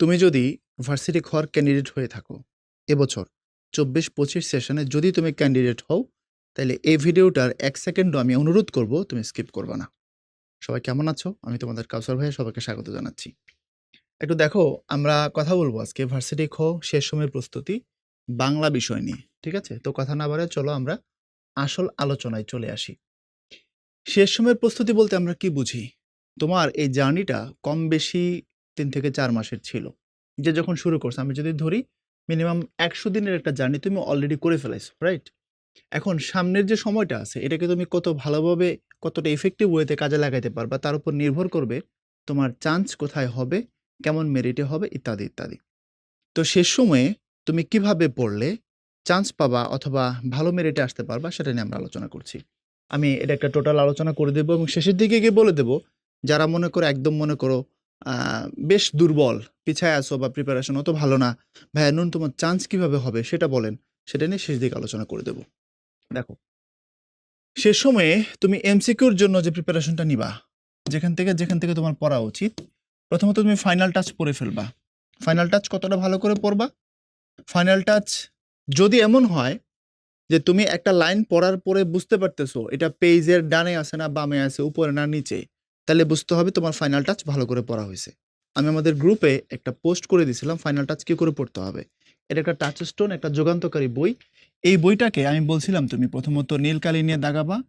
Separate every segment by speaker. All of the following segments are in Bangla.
Speaker 1: তুমি যদি ভার্সিটি খর ক্যান্ডিডেট হয়ে থাকো, এবছর চব্বিশ পঁচিশ সেশনে যদি তুমি ক্যান্ডিডেট হও তাহলে এই ভিডিওটার এক সেকেন্ডও আমি অনুরোধ করব তুমি স্কিপ করবে না। সবাই কেমন আছো? আমি তোমাদের কাউসার ভাইয়া, সবাইকে স্বাগত জানাচ্ছি। একটু দেখো, আমরা কথা বলব আজকে ভার্সিটি খ, শেষ সময়ের প্রস্তুতি, বাংলা বিষয় নিয়ে, ঠিক আছে? তো কথা না বাড়ে চলো আমরা আসল আলোচনায় চলে আসি। শেষ সময়ের প্রস্তুতি বলতে আমরা কি বুঝি? তোমার এই জার্নিটা কম বেশি তিন থেকে চার মাসের ছিল। যে যখন শুরু করছ, আমি যদি ধরি মিনিমাম একশো দিনের একটা জার্নি তুমি অলরেডি করে ফেলাইছো রাইট এখন সামনের যে সময়টা আছে, এটাকে তুমি কত ভালোভাবে, কতটা এফেক্টিভ ওয়েতে কাজে লাগাইতে পারবা, তার উপর নির্ভর করবে তোমার চান্স কোথায় হবে, কেমন মেরিটে হবে, ইত্যাদি ইত্যাদি। তো শেষ সময়ে তুমি কীভাবে পড়লে চান্স পাবা অথবা ভালো মেরিটে আসতে পারবা, সেটা নিয়ে আমরা আলোচনা করছি। আমি এটা একটা টোটাল আলোচনা করে দেবো এবং শেষের দিকে গিয়ে বলে দেবো, যারা মনে করো, একদম মনে করো বেশ দুর্বল, পিছায় আসো বা প্রিপারেশন অত ভালো না। ভাইয়া নুন তোমার চান্স কীভাবে হবে সেটা বলেন, সেটা নিয়ে শেষ দিকে আলোচনা করে দেবো। দেখো, সে সময়ে তুমি এমসিকিউর জন্য যে প্রিপারেশনটা নিবা, যেখান থেকে যেখান থেকে তোমার পড়া উচিত, প্রথমত তুমি ফাইনাল টাচ পড়ে ফেলবা। ফাইনাল টাচ কতটা ভালো করে পড়বা? ফাইনাল টাচ যদি এমন হয় যে তুমি একটা লাইন পড়ার পরে বুঝতে পারতেছো, এটা পেজের ডানে আছে না বামে আছে, উপরে না নিচে তাহলে বুঝতে হবে তোমার ফাইনাল টাচ ভালো করে পড়া হয়েছে। আমি আমাদের গ্রুপে একটা পোস্ট করে দিয়েছিলাম ফাইনাল টাচ কি করে পড়তে হবে? এটা একটা টাচ স্টোন একটা যুগান্তকারী বই। এই বইটাকে আমি বলছিলাম তুমি প্রথমত নীল কালি নিয়ে দাগাবা,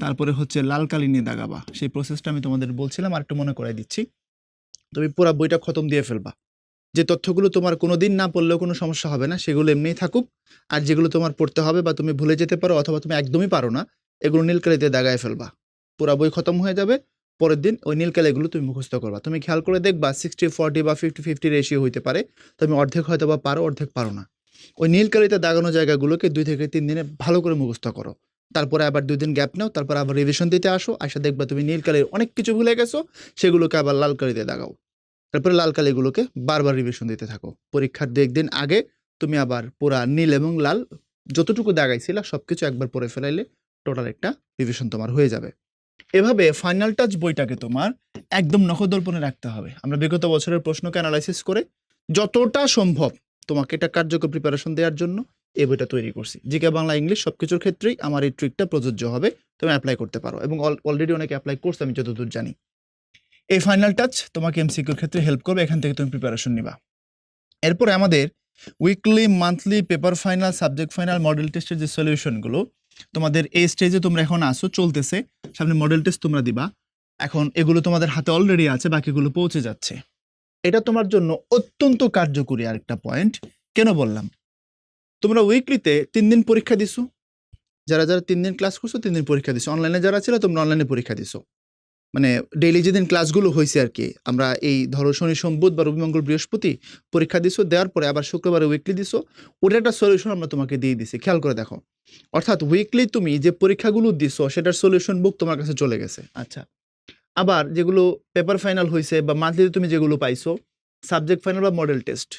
Speaker 1: তারপরে হচ্ছে লাল কালি নিয়ে দাগাবা। সেই প্রসেসটা আমি তোমাদের বলছিলাম, আর একটু মনে করাই দিচ্ছি। তুমি পুরো বইটা খতম দিয়ে ফেলবা। যে তথ্যগুলো তোমার কোনো দিন না পড়লেও কোনো সমস্যা হবে না, সেগুলো এমনিই থাকুক। আর যেগুলো তোমার পড়তে হবে বা তুমি ভুলে যেতে পারো অথবা তুমি একদমই পারো না, এগুলো নীলকালিতে দাগায় ফেলবা। পুরা বই খতম হয়ে যাবে। পরের দিন ওই নীল নীলকালিগুলো তুমি মুখস্থ করবা। তুমি খেয়াল করে দেখবা সিক্সটি ফর্টি বা ফিফটি ফিফটি রেশিও হইতে পারে। তুমি অর্ধেক হয়তো বা পারো, অর্ধেক পারো না। ওই নীল নীলকালিতে দাগানো জায়গাগুলোকে দুই থেকে তিন দিনে ভালো করে মুখস্থ করো। তারপরে আবার দুই দিন গ্যাপ নাও, তারপর আবার রিভিশন দিতে আসো, আসে দেখবা তুমি নীলকালির অনেক কিছু ভুলে গেছো, সেগুলোকে আবার লাল কালিতে দাগাও। তারপরে লাল কালিগুলোকে বারবার রিভিশন দিতে থাকো। পরীক্ষার দু একদিন আগে তুমি আবার পুরা নীল এবং লাল যতটুকু দাগাইছিলা সব কিছু একবার পরে ফেলাইলে টোটাল একটা রিভিশন তোমার হয়ে যাবে। এভাবে ফাইনাল টাচ বইটাকে তোমার একদম নখদর্পণে রাখতে হবে। আমরা বিগত বছরের প্রশ্নকে অ্যানালাইসিস করে যতটা সম্ভব তোমাকে এটা কার্যকর প্রিপারেশন দেওয়ার জন্য এই বইটা তৈরি করছি। জিকে বাংলা ইংলিশ সব কিছুর ক্ষেত্রেই আমার এই ট্রিকটা প্রযোজ্য হবে, তুমি অ্যাপ্লাই করতে পারো এবং অলরেডি অনেকে অ্যাপ্লাই করছে আমি যতদূর জানি। এই ফাইনাল টাচ তোমাকে এমসিকিউর ক্ষেত্রে হেল্প করবে, এখান থেকে তুমি প্রিপারেশন নিবা। এরপরে আমাদের weekly monthly paper final subject final model টেস্টের যে সলিউশনগুলো তোমাদের এই স্টেজে তোমরা এখন আসো, চলতেছে। সামনে মডেল টেস্ট তোমরা দিবা। এখন এগুলো তোমাদের হাতে অলরেডি আছে, বাকিগুলো পৌঁছে যাচ্ছে। এটা তোমার জন্য অত্যন্ত কার্যকরী আরেকটা পয়েন্ট কেন বললাম? তোমরা উইকলিতে তিন দিন পরীক্ষা দিছো। যারা যারা তিন দিন ক্লাস করছ, তিন দিন পরীক্ষা দিছো। অনলাইনে যারা ছিল, তোমরা অনলাইনে পরীক্ষা দিছো। মানে ডেইলি যেদিন ক্লাসগুলো হয়েছে আর কি আমরা এই ধরো শনি সোম বুধ বা রবি মঙ্গল বৃহস্পতি পরীক্ষা দিছো দেওয়ার পরে আবার শুক্রবারে উইকলি দিছো ওটা একটা সলিউশন আমরা তোমাকে দিয়ে দিছি খেয়াল করে দেখো। অর্থাৎ উইকলি তুমি যে পরীক্ষাগুলো দিছো সেটার সলিউশন বুক তোমার কাছে চলে গেছে। আচ্ছা। আবার যেগুলো পেপার ফাইনাল হয়েছে বা মান্থলিতে তুমি যেগুলো পাইছো সাবজেক্ট ফাইনাল বা মডেল টেস্ট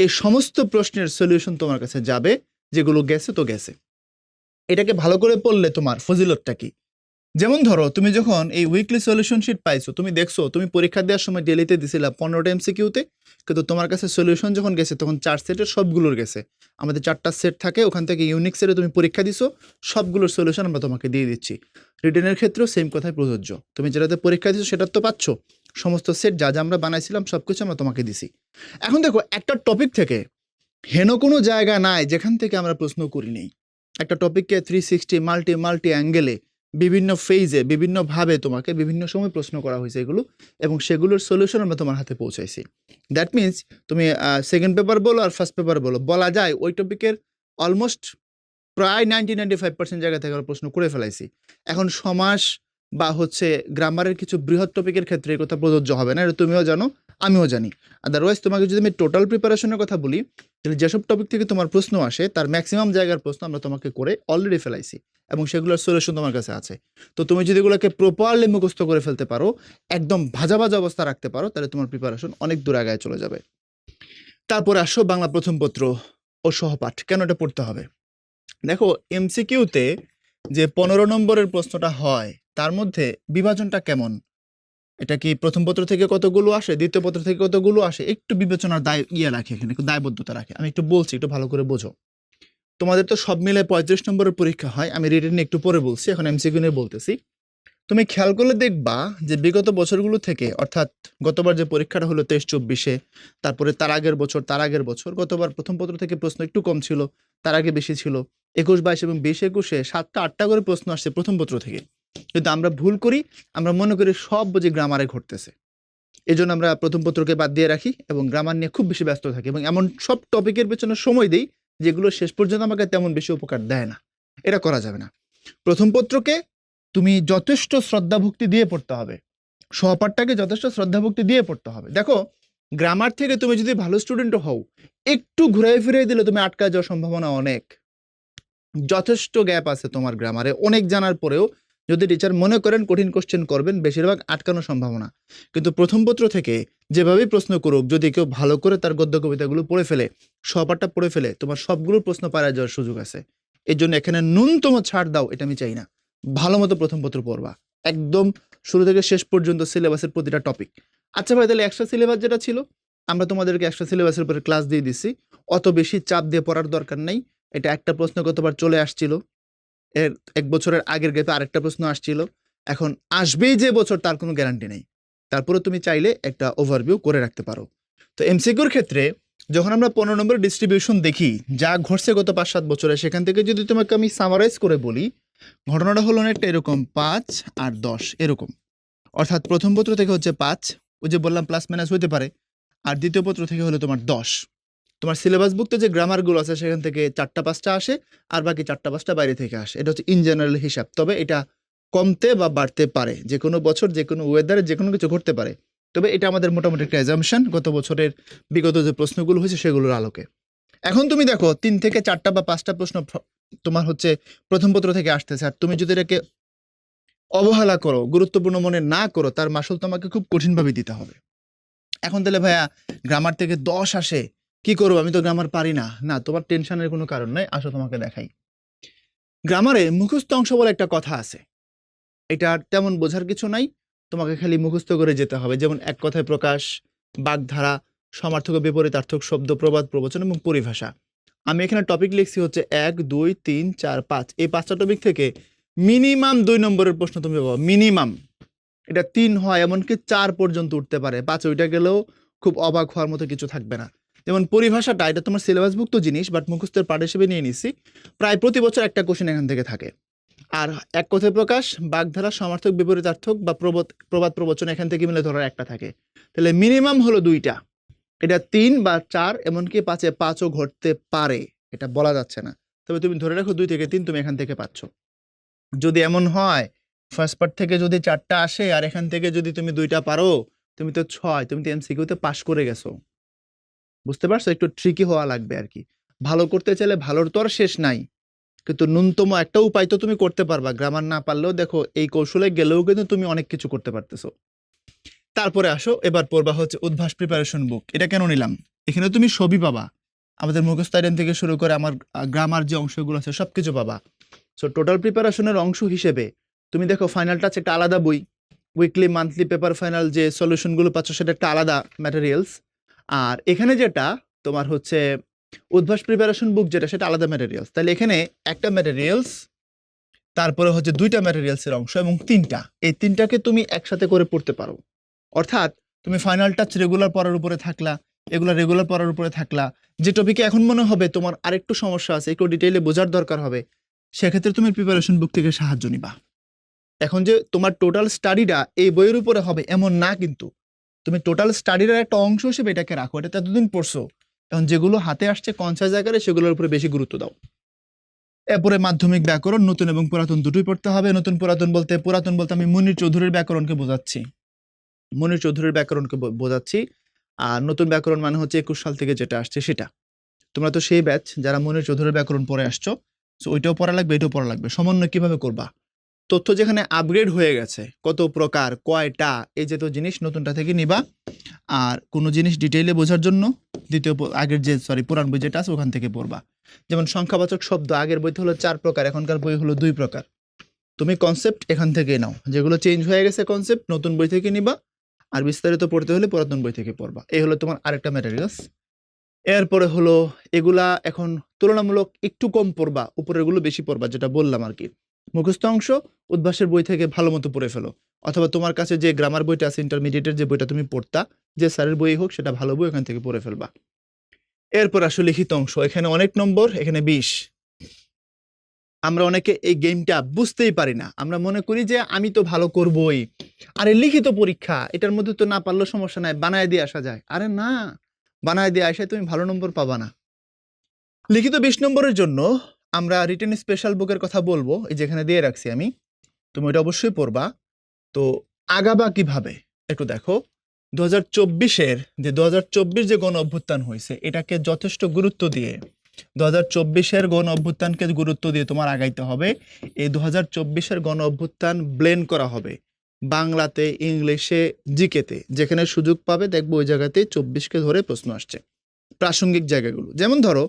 Speaker 1: এই সমস্ত প্রশ্নের সলিউশন তোমার কাছে যাবে যেগুলো গেছে তো গেছে। এটাকে ভালো করে পড়লে তোমার ফজিলতটা কি? যেমন ধরো, তুমি যখন এই উইকলি সলিউশন শিট পাইছো, তুমি দেখছ, তুমি পরীক্ষা দেওয়ার সময় ডেলিতে দিছিলা পনেরোটা এমসিকিউতে কিন্তু তোমার কাছে সলিউশন যখন গেছে, তখন চার সেটের সবগুলোর গেছে। আমাদের চারটা সেট থাকে, ওখান থেকে ইউনিক সেটে তুমি পরীক্ষা দিছো, সবগুলোর সলিউশন আমরা তোমাকে দিয়ে দিচ্ছি। রিটেনের ক্ষেত্রেও সেম কথাই প্রযোজ্য। তুমি যেটাতে পরীক্ষা দিছো সেটা তো পাচ্ছ। সমস্ত সেট যা যা আমরা বানাইছিলাম সব কিছু আমরা তোমাকে দিছি। এখন দেখো, একটা টপিক থেকে হেন কোনো জায়গা নাই যেখান থেকে আমরা প্রশ্ন করি নেই। একটা টপিককে থ্রি সিক্সটি মাল্টি মাল্টি অ্যাঙ্গেলে বিভিন্ন ফেজে বিভিন্নভাবে তোমাকে বিভিন্ন সময় প্রশ্ন করা হয়েছে এগুলো এবং সেগুলোর সলিউশন আমরা তোমার হাতে পৌঁছাইছি। দ্যাট মিন্স তুমি সেকেন্ড পেপার বলো আর ফার্স্ট পেপার বলো, বলা যায় ওই টপিকের অলমোস্ট প্রায় নাইনটি নাইনটি ফাইভ পার্সেন্ট জায়গা থেকে আমরা প্রশ্ন করে ফেলাইছি। এখন সমাস বা হচ্ছে গ্রামারের কিছু বৃহৎ টপিকের ক্ষেত্রে এই কথা প্রযোজ্য হবে না, এটা তুমিও জানো। আমিও জানি। আদারওয়াইজ তোমাকে যদি আমি টোটাল প্রিপারেশনের কথা বলি, তাহলে যেসব টপিক থেকে তোমার প্রশ্ন আসে, তার ম্যাক্সিমাম জায়গার প্রশ্ন আমরা তোমাকে করে অলরেডি ফেলাইছি এবং সেগুলোর সলিউশন তোমার কাছে আছে। তো তুমি যদি এগুলোকে প্রপারলি মুখস্থ করে ফেলতে পারো, একদম ভাজা ভাজা অবস্থা রাখতে পারো, তাহলে তোমার প্রিপারেশন অনেক দূর আগায় চলে যাবে। তারপরে আসো বাংলা প্রথম পত্র ও সহপাঠ, কেন এটা পড়তে হবে? দেখো এমসিকিউতে যে পনেরো নম্বরের প্রশ্নটা হয়, তার মধ্যে বিভাজনটা কেমন? এটা কি প্রথম পত্র থেকে কতগুলো আসে? দ্বিতীয় পত্র থেকে কতগুলো আসে? একটু বিবেচনার দায় ইয়ে রাখে এখানে, একটু দায়বদ্ধতা রাখে। আমি একটু বলছি, একটু ভালো করে বোঝো। তোমাদের তো সব মিলে পঁয়ত্রিশ নম্বরের পরীক্ষা হয়, আমি রিটেন একটু পরে বলছি, এখন এমসিকিউ নিয়ে বলতেছি। তুমি খেয়াল করলে দেখবা যে বিগত বছরগুলো থেকে, অর্থাৎ গতবার যে পরীক্ষাটা হলো তেইশ চব্বিশে, তারপরে তার আগের বছর, তার আগের বছর, গতবার প্রথম পত্র থেকে প্রশ্ন একটু কম ছিল, তার আগে বেশি ছিল, একুশ, বাইশ এবং বিশ, একুশে সাতটা, আটটা করে প্রশ্ন আসছে প্রথম পত্র থেকে। কিন্তু আমরা ভুল করি, আমরা মনে করি সব বুঝি গ্রামারে ঘটতেছে। এই জন্য আমরা প্রথম পত্রকে বাদ দিয়ে রাখি এবং গ্রামার নিয়ে খুব বেশি ব্যস্ত থাকি এবং এমন সব টপিকের পেছনে সময় দিই যেগুলো শেষ পর্যন্ত আমাকে তেমন বেশি উপকার দেয় না। এটা করা যাবে না। প্রথম পত্রকে তুমি যথেষ্ট শ্রদ্ধা ভক্তি দিয়ে পড়তে হবে। সহপাঠটাকে যথেষ্ট শ্রদ্ধা ভক্তি দিয়ে পড়তে হবে। দেখো গ্রামার থেকে তুমি যদি ভালো স্টুডেন্ট হও, একটু ঘুরাই ফিরিয়ে দিলে তুমি আটকা যাওয়ার সম্ভাবনা অনেক। যথেষ্ট গ্যাপ আছে তোমার গ্রামারে অনেক জানার পরেও যদি টিচার মনে করেন কঠিন কোশ্চেন করবেন, বেশিরভাগ আটকানোর সম্ভাবনা। কিন্তু প্রথম পত্র থেকে যেভাবেই প্রশ্ন করুক, যদি কেউ ভালো করে তার গদ্য কবিতাগুলো পড়ে ফেলে সপাটটা পড়ে ফেলে, তোমার সবগুলো প্রশ্ন পারা যাওয়ার সুযোগ আছে। এর জন্য এখানে ন্যূনতম ছাড় দাও, এটা আমি চাই না। ভালো মতো প্রথম পত্র পড়বা। একদম শুরু থেকে শেষ পর্যন্ত সিলেবাসের প্রতিটা টপিক আচ্ছা ভাই, তাহলে এক্সট্রা সিলেবাস যেটা ছিল, আমরা তোমাদেরকে এক্সট্রা সিলেবাসের উপরে ক্লাস দিয়ে দিছি। অত বেশি চাপ দিয়ে পড়ার দরকার নেই। এটা একটা প্রশ্ন গতবার চলে আসছিল এর এক বছরের আগের গেতে আরেকটা প্রশ্ন আসছিল। এখন আসবেই যে বছর তার কোনো গ্যারান্টি নেই। তারপরে তুমি চাইলে একটা ওভারভিউ করে রাখতে পারো। তো এমসিকিউর ক্ষেত্রে যখন আমরা পনেরো নম্বর ডিস্ট্রিবিউশন দেখি, যা ঘটছে গত পাঁচ সাত বছরে, সেখান থেকে যদি তোমাকে আমি সামারাইজ করে বলি, ঘটনাটা হলো অনেকটা এরকম, পাঁচ আর দশ এরকম। অর্থাৎ প্রথম পত্র থেকে হচ্ছে পাঁচ, ওই যে বললাম প্লাস মাইনাস হতে পারে, আর দ্বিতীয় পত্র থেকে হলো তোমার দশ। তোমার সিলেবাস বুকতে যে গ্রামারগুলো আছে, সেখান থেকে চারটা পাঁচটা আসে আর বাকি চারটা পাঁচটা বাইরে থেকে আসে। এটা হচ্ছে ইন জেনারেল হিসাব। তবে এটা কমতে বা বাড়তে পারে। যে কোনো বছর যে কোনো ওয়েদারে যে কোনো কিছু ঘটতে পারে। তবে এটা আমাদের মোটামুটি একটা এজামশন গত বছরের বিগত যে প্রশ্নগুলো হয়েছে, সেগুলোর আলোকে। এখন তুমি দেখো, তিন থেকে চারটা বা পাঁচটা প্রশ্ন তোমার হচ্ছে প্রথম পত্র থেকে আসতেছে। আর তুমি যদি এটাকে অবহেলা করো, গুরুত্বপূর্ণ মনে না করো, তার মাসুল তোমাকে খুব কঠিনভাবে দিতে হবে। এখন তাহলে ভাইয়া গ্রামার থেকে দশ আসে কি করব? আমি তো গ্রামার পারি না। না, তোমার টেনশনের কোনো কারণ নাই। আসো তোমাকে দেখাই। গ্রামারে মুখস্থ অংশ বলে একটা কথা আছে। এটা তেমন বোঝার কিছু নাই। তোমাকে খালি মুখস্থ করে যেতে হবে। যেমন এক কথায় প্রকাশ, বাগধারা, সমার্থক বিপরীতার্থক শব্দ, প্রবাদ, প্রবচন এবং পরিভাষা। আমি এখানে টপিক লিখছি হচ্ছে এক, দুই, তিন, চার, পাঁচ। এই পাঁচটা টপিক থেকে মিনিমাম দুই নম্বরের প্রশ্ন তুমি পাবো। মিনিমাম এটা তিন হয়, এমনকি চার পর্যন্ত উঠতে পারে। পাঁচ ওইটা গেলেও খুব অবাক হওয়ার মতো কিছু থাকবে না। যেমন পরিভাষাটা, এটা তোমার সিলেবাসভুক্ত জিনিস বাট মুখস্থের পাঠ হিসেবে নিয়ে নিছি, প্রায় প্রতি বছর একটা কোশ্চেন এখান থেকে থাকে। আর এক কথায় প্রকাশ, বাগধারা, সমার্থক, বিপরীতার্থক বা প্রবাদ প্রবাদ প্রবচন এখান থেকে মিলে ধরার একটা থাকে। তাহলে মিনিমাম হলো দুইটা। এটা তিন বা চার, এমনকি পাঁচে পাঁচও ঘটতে পারে, এটা বলা যাচ্ছে না। তবে তুমি ধরে রাখো দুই থেকে তিন তুমি এখান থেকে পাচ্ছ। যদি এমন হয় ফার্স্ট পার্ট থেকে যদি চারটা আসে, আর এখান থেকে যদি তুমি দুইটা পারো, তুমি তো ছয়, তুমি তো এমসিকিউতে পাশ করে গেছো। বুঝতে পারছ? একটু ট্রিকি হওয়া লাগবে আর কি ভালো করতে চাইলে ভালোর তো আর শেষ নাই। কিন্তু ন্যূনতম একটা উপায় তো তুমি করতে পারবা। গ্রামার না পারলেও দেখো, এই কৌশলে গেলেও কিন্তু তুমি অনেক কিছু করতে পারতেছো। তারপরে আসো, এবার পড়বা হচ্ছে উদ্ভাস প্রিপারেশন বুক এটা কেন নিলাম? এখানে তুমি সবই পাবা। আমাদের মুখস্থ আইটেম থেকে শুরু করে আমার গ্রামার যে অংশগুলো আছে সব কিছু পাবা সো টোটাল প্রিপারেশনের অংশ হিসেবে তুমি দেখো ফাইনাল টাচ একটা আলাদা বই। উইকলি মান্থলি পেপার ফাইনাল যে সলিউশনগুলো পাচ্ছ সেটা একটা আলাদা ম্যাটেরিয়ালস আর এখানে যেটা, তোমার হচ্ছে উদ্ভাস প্রিপারেশন বুক যেটা, সেটা আলাদা ম্যাটেরিয়ালস তাহলে এখানে একটা ম্যাটেরিয়ালস তারপরে হচ্ছে দুইটা ম্যাটেরিয়ালসের অংশ এবং তিনটা। এই তিনটাকে তুমি একসাথে করে পড়তে পারো। অর্থাৎ তুমি ফাইনাল টাচ রেগুলার পড়ার উপরে থাকলা, এগুলা রেগুলার পড়ার উপরে থাকলা, যে টপিকে এখন মনে হবে তোমার আরেকটু সমস্যা আছে, একটু ডিটেইলে বোঝার দরকার হবে, সেক্ষেত্রে তুমি প্রিপারেশন বুক থেকে সাহায্য নিবা। এখন যে তোমার টোটাল স্টাডিটা এই বইয়ের উপরে হবে, এমন না কিন্তু। তুমি টোটাল স্টাডির একটা অংশ হিসেবে এটাকে রাখো, এটা এতদিন পড়ছো। এখন যেগুলো হাতে আসছে কনসাস আকারে সেগুলোর উপরে বেশি গুরুত্ব দাও। এরপরে মাধ্যমিক ব্যাকরণ, নতুন এবং পুরাতন দুটোই পড়তে হবে। নতুন পুরাতন বলতে পুরাতন বলতে আমি মুনির চৌধুরীর ব্যাকরণকে বোঝাচ্ছি। মনির চৌধুরীর ব্যাকরণকে বোঝাচ্ছি। আর নতুন ব্যাকরণ মানে হচ্ছে একুশ সাল থেকে যেটা আসছে সেটা। তোমরা তো সেই ব্যাচ যারা মনির চৌধুরীর ব্যাকরণ পড়ে আসছো তো ওইটাও পড়া লাগবে, এটাও পড়া লাগবে। সমন্বয় কীভাবে করবা? তথ্য যেখানে আপগ্রেড হয়ে গেছে, কত প্রকার, কয়টা, এই জাতীয় জিনিস নতুনটা থেকে নিবা। আর কোনো জিনিস ডিটেইলে বোঝার জন্য দ্বিতীয় আগের যে সরি পুরান বই যেটা আছে, ওখান থেকে পড়বা। যেমন সংখ্যাবাচক শব্দ, আগের বইতে হলো চার প্রকার, এখনকার বই হলো দুই প্রকার। তুমি কনসেপ্ট এখান থেকে নাও, যেগুলো চেঞ্জ হয়ে গেছে কনসেপ্ট নতুন বই থেকে নিবা। আর বিস্তারিত পড়তে হলে পুরাতন বই থেকে পড়বা। এই হলো তোমার আরেকটা ম্যাটেরিয়ালস এরপরে হলো, এগুলা এখন তুলনামূলক একটু কম পড়বা, উপরেরগুলো বেশি পড়বা, যেটা বললাম আর কি। মুখস্থ অংশ উদ্ভাসের বই থেকে ভালো মতো পড়ে ফেলো। অথবা তোমার কাছে যে গ্রামার বইটা আছে ইন্টারমিডিয়েটের যে বইটা তুমি পড়তা, যে স্যারের বই হোক, সেটা ভালো বই ওখান থেকে পড়ে ফেলবা। এরপর আসলে লিখিত অংশ, এখানে অনেক নম্বর, এখানে বিশ। আমরা অনেকে এই গেমটা বুঝতেই পারি না। আমরা মনে করি যে আমি তো ভালো করবই। আরে লিখিত পরীক্ষা, এটার মধ্যে তো না পারলেও সমস্যা নাই, বানায় দিয়ে আসা যায়। আরে না, বানায় দিয়ে আসে তুমি ভালো নম্বর পাবা না। লিখিত বিশ নম্বরের জন্য আমরা রিটেন স্পেশাল বুকের কথা বলব, এই যেখানে দিয়ে রাখছি আমি। তুমি ওটা অবশ্যই পড়বা। তো আগাবা কীভাবে? একটু দেখো। দু হাজার চব্বিশের যে দু হাজার চব্বিশ যে গণ অভ্যুত্থান হয়েছে, এটাকে যথেষ্ট গুরুত্ব দিয়ে দু হাজার চব্বিশের গণ অভ্যুত্থানকে গুরুত্ব দিয়ে তোমার আগাইতে হবে। এই দু হাজার চব্বিশের গণ অভ্যুত্থান ব্লেন্ড করা হবে। বাংলাতে, ইংলিশে, জিকেতে, যেখানে সুযোগ পাবে দেখব ওই জায়গাতে চব্বিশকে ধরে প্রশ্ন আসছে। প্রাসঙ্গিক জায়গাগুলো। যেমন ধরো,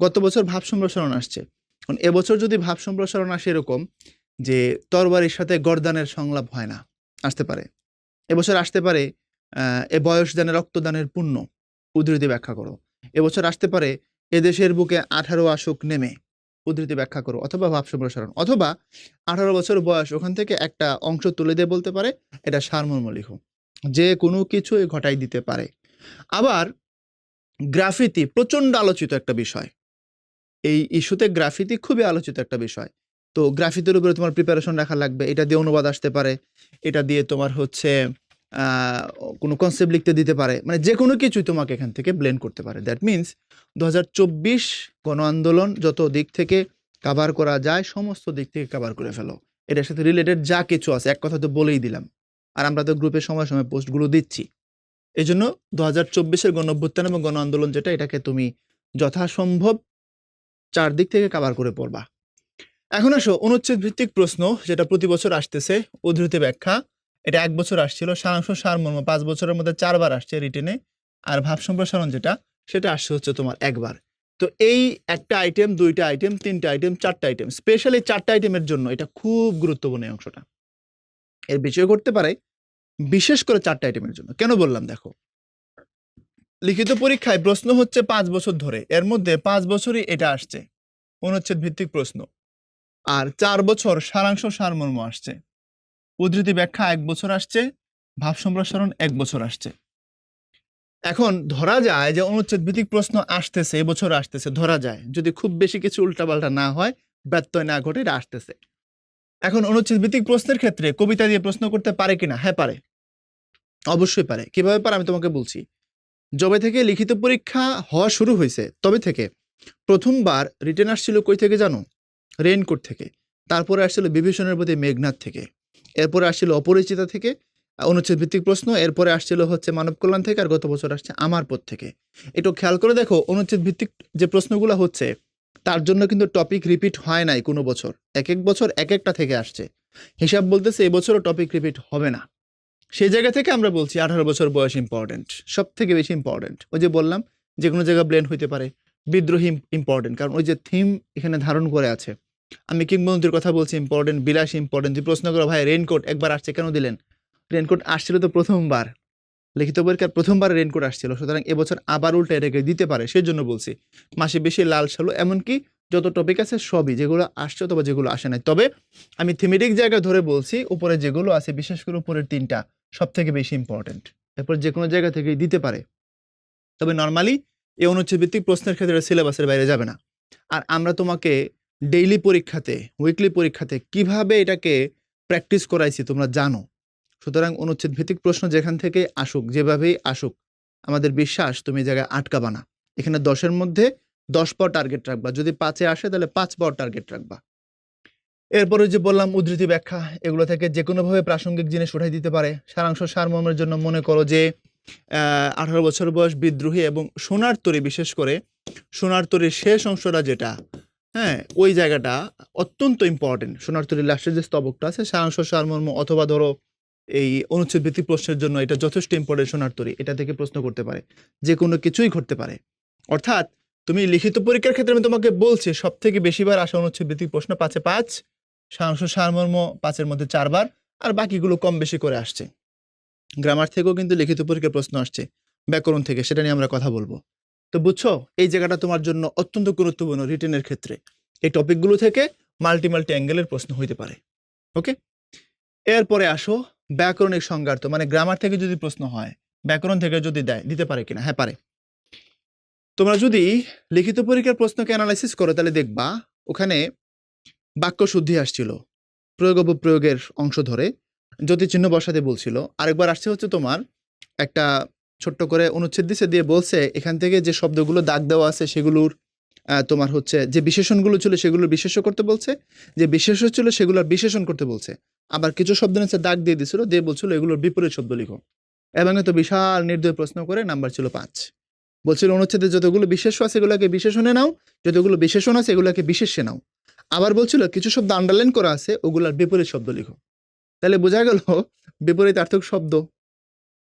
Speaker 1: গত বছর ভাব সম্প্রসারণ আসছে। এখন এবছর যদি ভাব সম্প্রসারণ আসে এরকম যে তরবারির সাথে গরদানের সংলাপ হয় না, আসতে পারে। এবছর আসতে পারে এ বয়স দানে রক্তদানের পুণ্য, উদ্ধৃতি ব্যাখ্যা করো। এবছর আসতে পারে এদেশের বুকে আঠারো আসুক নেমে, উদ্ধৃতি ব্যাখ্যা করো, অথবা ভাব সম্প্রসারণ। অথবা আঠারো বছর বয়স, ওখান থেকে একটা অংশ তুলে দিয়ে বলতে পারে, এটা সারমর্ম লিখো। যে কোনো কিছুই ঘটাই দিতে পারে। আবার গ্রাফিতি, প্রচণ্ড আলোচিত একটা বিষয়। এই ইস্যুতে গ্রাফিতি খুবই আলোচিত একটা বিষয়। তো গ্রাফিতির উপরে তোমার প্রিপারেশন রাখা লাগবে, এটা দিয়ে অনুবাদ আসতে পারে, এটা দিয়ে তোমার হচ্ছে কোনো কনসেপ্ট লিখতে দিতে পারে মানে যে কোনো কিছুই তোমাকে এখান থেকে ব্লেন্ড করতে পারে। দ্যাট মিনস দু গণ আন্দোলন যত দিক থেকে কাভার করা যায়, সমস্ত দিক থেকে কাভার করে ফেলো। এটার সাথে রিলেটেড যা কিছু আছে, এক কথা তো বলেই দিলাম। আর আমরা তো গ্রুপে সময় সময় পোস্টগুলো দিচ্ছি। এই জন্য দু হাজার চব্বিশের গণ অভ্যুত্থান এবং গণ আন্দোলন যেটা, এটাকে তুমি যথাসম্ভব চারদিক থেকে কাভার করে পড়বা। এখন আসো অনুচ্ছেদ ভিত্তিক প্রশ্ন যেটা প্রতি বছর আসতেছে, উদ্ধৃতি ব্যাখ্যা। এটা এক বছর আসছিল, সারাংশ সারমর্ম পাঁচ বছরের মধ্যে চারবার আসছে রিটেনে। আর ভাব সম্প্রসারণ যেটা, সেটা আসছে হচ্ছে তোমার একবার। তো এই একটা আইটেম দুইটা আইটেম তিনটা আইটেম চারটা আইটেম স্পেশালি চারটা আইটেমের জন্য এটা খুব গুরুত্বপূর্ণ এই অংশটা। এর বিষয় করতে পারে, বিশেষ করে চারটা আইটেমের জন্য। কেন বললাম দেখো? লিখিত পরীক্ষায় প্রশ্ন হচ্ছে পাঁচ বছর ধরে। এর মধ্যে পাঁচ বছরই এটা আসছে। অনুচ্ছেদ ভিত্তিক প্রশ্ন। আর চার বছর সারাংশ সারমর্ম আসছে। উদ্ধৃতি ব্যাখ্যা এক বছর আসছে, ভাব সম্প্রসারণ এক বছর আসছে। এখন ধরা যায় যে অনুচ্ছেদ ভিত্তিক প্রশ্ন আসতেছে এবছর আসতেছে, ধরা যায়। যদি খুব বেশি কিছু উল্টাপাল্টা না হয়, ব্যত্যয় না ঘটে, এটা আসতেছে। এখন অনুচ্ছেদ ভিত্তিক প্রশ্নের ক্ষেত্রে কবিতা দিয়ে প্রশ্ন করতে পারে কিনা? হ্যাঁ পারে। অবশ্যই পারে। কীভাবে পারে আমি তোমাকে বলছি। যবে থেকে লিখিত পরীক্ষা হওয়া শুরু হয়েছে, তবে থেকে প্রথমবার রিটেন আসছিল কই থেকে জানো? রেইনকোট থেকে। তারপরে আসছিল বিভীষণের প্রতি মেঘনাথ থেকে। এরপরে আসছিল অপরিচিতা থেকে অনুচ্ছেদ ভিত্তিক প্রশ্ন, এরপরে আসছিল হচ্ছে মানব কল্যাণ থেকে আর গত বছর আসছে আমার পথ থেকে। একটু খেয়াল করে দেখো অনুচ্ছেদ ভিত্তিক যে প্রশ্নগুলো হচ্ছে, তার জন্য কিন্তু টপিক রিপিট হয় নাই কোনো বছর। এক এক বছর এক একটা থেকে আসছে। হিসাব বলতেছে এবছরও টপিক রিপিট হবে না। সেই জায়গা থেকে আমরা বলছি আঠারো বছর বয়স ইম্পর্টেন্ট সব থেকে বেশি ইম্পর্টেন্ট ওই যে বললাম যে কোনো জায়গায় ব্লেন্ড হইতে পারে, বিদ্রোহী ইম্পর্টেন্ট কারণ ওই যে থিম এখানে ধারণ করে আছে। আমি কিংবদন্তির কথা বলছি ইম্পর্টেন্ট বিলাস ইম্পর্টেন্ট তুই প্রশ্ন করো, ভাই রেইনকোট একবার আসছে কেন দিলেন? রেইনকোট আসছিল তো প্রথমবার। লিখিত পরীক্ষার প্রথমবার রেইনকোট আসছিল। সুতরাং এবছর আবার উল্টা এটাকে দিতে পারে সেই জন্য বলছি। মাসে বেশি লাল সালো, এমনকি যত টপিক আছে সবই, যেগুলো আসছে অথবা যেগুলো আসে নাই। তবে আমি থিমেটিক জায়গা ধরে বলছি, উপরে যেগুলো আছে, বিশেষ করে উপরের তিনটা সব থেকে বেশি ইম্পর্টেন্ট এরপর যে কোনো জায়গা থেকে দিতে পারে। তবে নর্মালি এই অনুচ্ছেদ ভিত্তিক প্রশ্নের ক্ষেত্রে সিলেবাসের বাইরে যাবে না। আর আমরা তোমাকে ডেইলি পরীক্ষাতে উইকলি পরীক্ষাতে কীভাবে এটাকে প্র্যাকটিস করাইছি তোমরা জানো। সুতরাং অনুচ্ছেদ ভিত্তিক প্রশ্ন যেখান থেকে আসুক, যেভাবেই আসুক, আমাদের বিশ্বাস তুমি জায়গায় আটকাবা না। এখানে দশের মধ্যে দশ পাওয়ার টার্গেট রাখবা। যদি পাঁচে আসে, তাহলে পাঁচ পাওয়ার টার্গেট রাখবা। এরপরে যে বললাম, উদ্ধৃতি ব্যাখ্যা, এগুলো থেকে যে কোনোভাবে প্রাসঙ্গিক জিনিস উঠাই দিতে পারে। সারাংশ সারমর্মের জন্য মনে করো যে আঠারো বছর বয়স বিদ্রোহী এবং সোনার তরী, বিশেষ করে সোনার তরীর শেষ অংশটা যেটা হ্যাঁ ওই জায়গাটা অত্যন্ত ইম্পর্টেন্ট সোনার তরীর লাস্টের যে স্তবকটা আছে, সারাংশ সারমর্ম অথবা ধরো এই অনুচ্ছেদ ভিত্তিক প্রশ্নের জন্য এটা যথেষ্ট ইম্পর্টেন্ট সোনার তরী। এটা থেকে প্রশ্ন করতে পারে। যে কোনো কিছুই ঘটতে পারে। অর্থাৎ তুমি লিখিত পরীক্ষার ক্ষেত্রে আমি তোমাকে বলছি সব থেকে বেশিবার আসা অনুচ্ছেদ ভিত্তিক প্রশ্ন পাঁচে পাঁচ, সারাংশ সারমর্ম পাঁচের মধ্যে চারবার, আর বাকিগুলো কম বেশি করে আসছে। গ্রামার থেকেও কিন্তু লিখিত পরীক্ষার প্রশ্ন আসছে, ব্যাকরণ থেকে, সেটা নিয়ে আমরা কথা বলব। তো বুঝছ, এই জায়গাটা তোমার জন্য অত্যন্ত গুরুত্বপূর্ণ রিটেনের ক্ষেত্রে। এই টপিকগুলো থেকে মাল্টি মাল্টি অ্যাঙ্গেলের প্রশ্ন হইতে পারে ওকে এরপরে আসো, ব্যাকরণিক সংজ্ঞার্থ মানে গ্রামার থেকে যদি প্রশ্ন হয়, ব্যাকরণ থেকে যদি দেয়, দিতে পারে কিনা? হ্যাঁ পারে। তোমরা যদি লিখিত পরীক্ষার প্রশ্নকে অ্যানালাইসিস করো, তাহলে দেখবা ওখানে বাক্য শুদ্ধি আসছিল। প্রয়োগ প্রয়োগের অংশ ধরে চিহ্ন বসাতে বলছিল। আরেকবার আসছে হচ্ছে তোমার একটা ছোট্ট করে অনুচ্ছেদ দিছে, দিয়ে বলছে, এখান থেকে যে শব্দগুলো দাগ দেওয়া আছে, সেগুলোর তোমার হচ্ছে, যে বিশেষণগুলো ছিল, সেগুলোর বিশেষ করতে বলছে, যে বিশেষ্য ছিল সেগুলোর বিশেষণ করতে বলছে। আবার কিছু শব্দ নিচে দাগ দিয়ে দিছিল, দিয়ে বলছিল, এগুলোর বিপরীত শব্দ লিখো। এবং এত বিশাল নির্দয় প্রশ্ন করে নাম্বার ছিল পাঁচ। বলছিল, অনুচ্ছেদে যতগুলো বিশেষ্য আছে এগুলোকে বিশেষণে নাও, যতগুলো বিশেষণ আছে এগুলোকে বিশেষ্যে নাও। আবার বলছিল, কিছু শব্দ আন্ডারলাইন করা আছে, ওগুলার বিপরীত শব্দ লিখো। তাহলে বোঝা গেল বিপরীতার্থক শব্দ।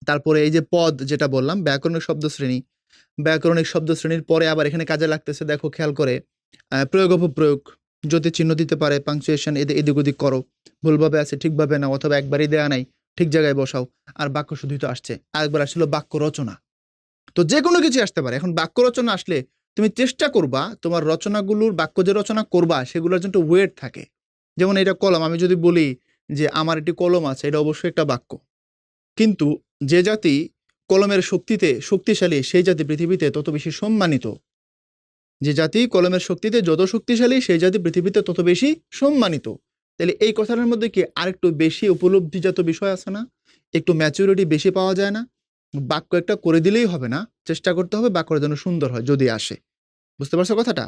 Speaker 1: তারপরে এই যে পদ যেটা বললাম, ব্যাকরণিক শব্দ শ্রেণি। ব্যাকরণিক শব্দ শ্রেণির পরে আবার এখানে কাজে লাগতেছে, দেখো খেয়াল করে প্রয়োগ অপপ্রয়োগ, যদি চিহ্ন দিতে পারে পাংচুয়েশন এদের এদিক ওদিক করো, ভুলভাবে আছে ঠিকভাবে না অথবা একবারই দেয়া নাই, ঠিক জায়গায় বসাও, আর বাক্য শুধুই তো আসছে, আরেকবার আসছিল বাক্য রচনা। তো যে কোনো কিছু আসতে পারে। এখন বাক্য রচনা আসলে তুমি চেষ্টা করবা, তোমার রচনাগুলোর বাক্য যে রচনা করবা, সেগুলোর জন্য ওয়েট থাকে। যেমন এটা কলম, আমি যদি বলি যে আমার একটি কলম আছে, এটা অবশ্যই একটা বাক্য। কিন্তু যে জাতি কলমের শক্তিতে শক্তিশালী, সেই জাতি পৃথিবীতে তত বেশি সম্মানিত। যে জাতি কলমের শক্তিতে যত শক্তিশালী, সেই জাতি পৃথিবীতে তত বেশি সম্মানিত। তাহলে এই কথাটার মধ্যে কি আরেকটু বেশি উপলব্ধিজাত বিষয় আছে না? একটু ম্যাচুরিটি বেশি পাওয়া যায় না? বাক্য একটা করে দিলেই হবে না, চেষ্টা করতে হবে বাক্যটা যেন সুন্দর হয়, যদি আসে। বুঝতে পারছ কথাটা?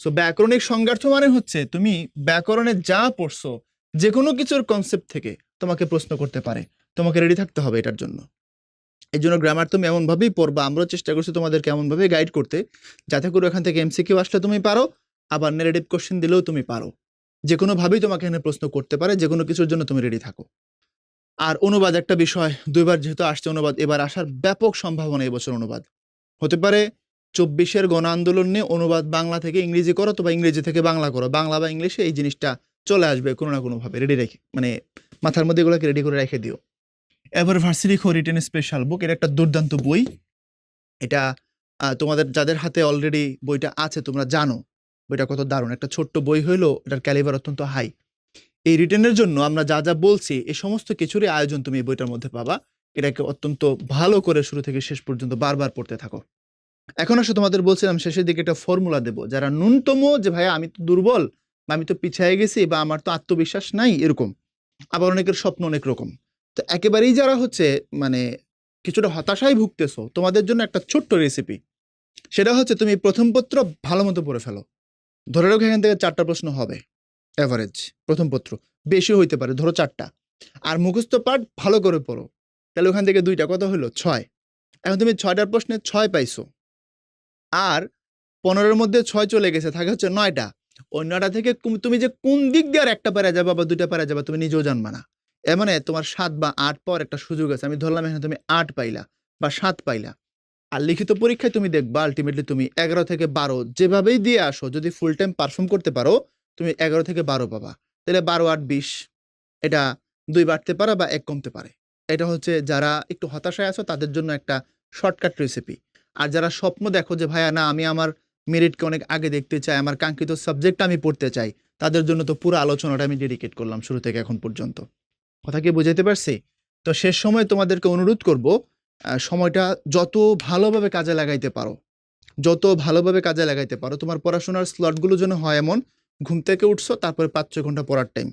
Speaker 1: সো ব্যাকরণিক সংজ্ঞার্থ মানে হচ্ছে তুমি ব্যাকরণে যা পড়ছো যে কোনো কিছুর কনসেপ্ট থেকে তোমাকে প্রশ্ন করতে পারে। তোমাকে রেডি থাকতে হবে এটার জন্য। এই জন্য গ্রামার তুমি এমনভাবেই পড়বা, আমরাও চেষ্টা করছি তোমাদেরকে এমনভাবে গাইড করতে, যাতে করে এখান থেকে এমসিকিউ আসলে তুমি পারো, আবার নেগেটিভ কোশ্চেন দিলেও তুমি পারো। যে কোনোভাবেই তোমাকে এখানে প্রশ্ন করতে পারে যে কোনো কিছুর জন্য তুমি রেডি থাকো। আর অনুবাদ একটা বিষয়, দুইবার যেহেতু আসছে অনুবাদ, এবার আসার ব্যাপক সম্ভাবনা এবছর অনুবাদ। হতে পারে চব্বিশের গণ আন্দোলন নিয়ে অনুবাদ বাংলা থেকে ইংরেজি করো অথবা ইংরেজি থেকে বাংলা করো। বাংলা বা ইংলিশে এই জিনিসটা চলে আসবে কোনো না কোনোভাবে। রেডি রেখে মানে মাথার মধ্যে এগুলোকে রেডি করে রেখে দিও। এবার ভার্সিটি খো রিটেন স্পেশাল বুক এটা একটা দুর্দান্ত বই। এটা তোমাদের, যাদের হাতে অলরেডি বইটা আছে তোমরা জানো। বইটা কত দারুণ। একটা ছোট্ট বই হইলেও এটার ক্যালিবার অত্যন্ত হাই এই রিটেনের জন্য আমরা যা যা বলছি এই সমস্ত কিছুরই আয়োজন তুমি এই বইটার মধ্যে পাবা। এটাকে অত্যন্ত ভালো করে শুরু থেকে শেষ পর্যন্ত বারবার পড়তে থাকো। এখন আসলে তোমাদের বলছিলাম, শেষের দিকে একটা ফর্মুলা দেবো। যারা ন্যূনতম যে, ভাইয়া, আমি তো দুর্বল, বা আমি তো পিছিয়ে গেছি, বা আমার তো আত্মবিশ্বাস নাই, এরকম। আবার অনেকের স্বপ্ন অনেক রকম। তো একেবারেই যারা হচ্ছে মানে কিছুটা হতাশায় ভুগতেছো, তোমাদের জন্য একটা ছোট্ট রেসিপি সেটা হচ্ছে তুমি প্রথম পত্র ভালো মতো পড়ে ফেলো। ধরে রাখো এখান থেকে চারটা প্রশ্ন হবে। অ্যাভারেজ প্রথম পত্র। বেশি হইতে পারে, ধরো চারটা। আর মুখস্থ পাঠ ভালো করে পড়ো। তাহলে ওখান থেকে দুইটা কত হলো ছয়। এখন তুমি ছয়টার প্রশ্নে ছয় পাইছো। আর পনেরোর মধ্যে ছয় চলে গেছে, থাকে হচ্ছে নয়টা। ওই নয়টা থেকে তুমি যে কোন দিক দিয়ে আর একটা পারা যাবা বা দুইটা পারা যাবা, তুমি নিজেও জানবা না। এর মানে তোমার সাত বা আট পর একটা সুযোগ আছে। আমি ধরলাম এখানে তুমি আট পাইলা বা সাত পাইলা। আর লিখিত পরীক্ষায় তুমি দেখবা আলটিমেটলি তুমি এগারো থেকে বারো যেভাবেই দিয়ে আসো, যদি ফুল টাইম পারফর্ম করতে পারো তুমি এগারো থেকে বারো পাবা। তাহলে বারো আট বিশ, এটা দুই বাড়তে পারে বা এক কমতে পারে। এটা হচ্ছে যারা একটু হতাশায় আছো, তাদের জন্য একটা শর্টকাট রেসিপি আর যারা স্বপ্ন দেখো যে, ভাইয়া, না, আমি আমার মেরিটকে অনেক আগে দেখতে চাই, আমার কাঙ্ক্ষিত সাবজেক্ট আমি পড়তে চাই, তাদের জন্য তো পুরো আলোচনাটা আমি ডেডিকেট করলাম শুরু থেকে এখন পর্যন্ত। কথা কি বুঝাইতে পারছি? তো শেষ সময় তোমাদেরকে অনুরোধ করব সময়টা যত ভালোভাবে কাজে লাগাইতে পারো, যত ভালোভাবে কাজে লাগাইতে পারো, তোমার পড়াশোনার স্লটগুলো যেন হয় এমন ঘুম থেকে উঠছো, তারপরে পাঁচ ছয় ঘণ্টা পড়ার টাইম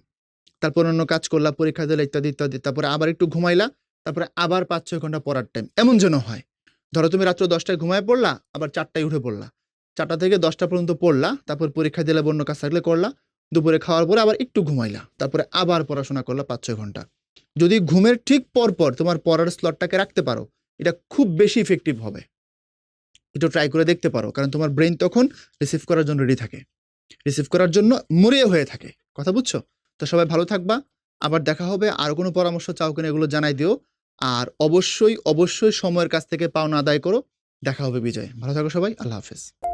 Speaker 1: তারপর অন্য কাজ করলা, পরীক্ষা দিলা, ইত্যাদি ইত্যাদি। তারপরে আবার একটু ঘুমাইলা, তারপরে আবার পাঁচ ছয় ঘণ্টা পড়ার টাইম এমন যেন হয়। ধরো তুমি রাত্র দশটায় ঘুমায় পড়লা, আবার চারটায় উঠে পড়লা। চারটা থেকে দশটা পর্যন্ত পড়লা, তারপর পরীক্ষা দিলে অন্য কাজ থাকলে করলা। দুপুরে খাওয়ার পরে আবার একটু ঘুমাইলা, তারপরে আবার পড়াশোনা করলা পাঁচ ছয় ঘণ্টা। যদি ঘুমের ঠিক পর পর তোমার পড়ার স্লটটাকে রাখতে পারো, এটা খুব বেশি ইফেক্টিভ হবে। এটা ট্রাই করে দেখতে পারো, কারণ তোমার ব্রেন তখন রিসিভ করার জন্য রেডি থাকে। রিসিভ করার জন্য মরিয়া হয়ে থাকে। কথা বুঝছ? তো সবাই ভালো থাকবা। আবার দেখা হবে, আর কোনো পরামর্শ চাও কিনা এগুলো জানাই দিও। আর অবশ্যই অবশ্যই সময়ের কাছ থেকে পাওনা আদায় করো। দেখা হবে বিজয়। ভালো থাকো সবাই, আল্লাহ হাফেজ।